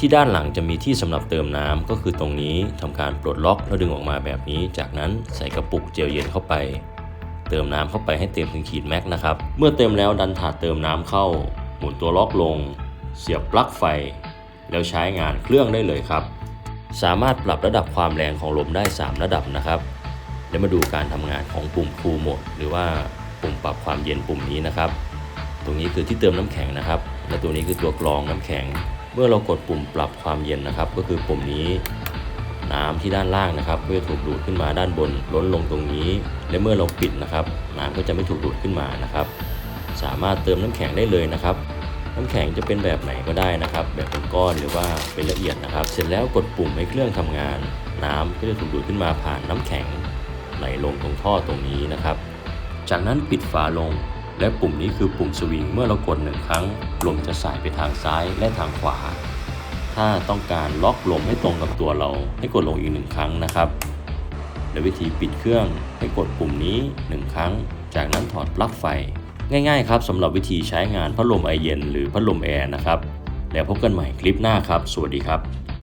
ที่ด้านหลังจะมีที่สำหรับเติมน้ำก็คือตรงนี้ทำการปลดล็อกแล้วดึงออกมาแบบนี้ จากนั้นใส่กระปุกเจลเย็นเข้าไป เติมน้ำเข้าไปให้เต็มถึงขีดแม็กนะครับ เมื่อเต็มแล้วดันถาดเติมน้ำเข้า หมุนตัวล็อกลง เสียบปลั๊กไฟ แล้วใช้งานเครื่องได้เลยครับ สามารถปรับระดับความแรงของลมได้ 3 ระดับนะครับ แล้วมาดูการทำงานของปุ่มคูลโหมด หรือว่าปุ่มปรับความเย็นปุ่มนี้นะครับ ตรงนี้คือที่เติมน้ำแข็งนะครับ และตัวนี้คือตัวกรองน้ำแข็ง เมื่อเรากดปุ่มปรับความเย็นนะครับ ก็คือปุ่มนี้น้ำที่ด้านล่างนะครับก็จะถูกดูดขึ้นมาด้านบนล้นลงตรงนี้ และเมื่อเราปิดนะครับ น้ำก็จะไม่ถูกดูดขึ้นมานะครับ สามารถเติมน้ำแข็งได้เลยนะครับ น้ำแข็งจะเป็นแบบไหนก็ได้นะครับ แบบเป็นก้อนหรือว่าเป็นละเอียดนะครับ เสร็จแล้วกดปุ่มให้เครื่องทำงาน น้ำก็จะถูกดูดขึ้นมาผ่านน้ำแข็งไหลลงตรงท่อตรงนี้นะครับ จากนั้นปิดฝาลง และปุ่มนี้คือปุ่มสวิงเมื่อเรากดหนึ่งครั้ง ลมจะสายไปทางซ้ายและทางขวา ถ้าต้องการล็อกลมให้ตรงกับตัวเรา ให้กดลงอีกหนึ่งครั้งนะครับและวิธีปิดเครื่องให้กดปุ่มนี้หนึ่งครั้ง จากนั้นถอดปลั๊กไฟ ง่ายๆครับสำหรับวิธีใช้งานพัดลมไอเย็นหรือพัดลมแอร์นะครับ แล้วพบกันใหม่คลิปหน้าครับ สวัสดีครับ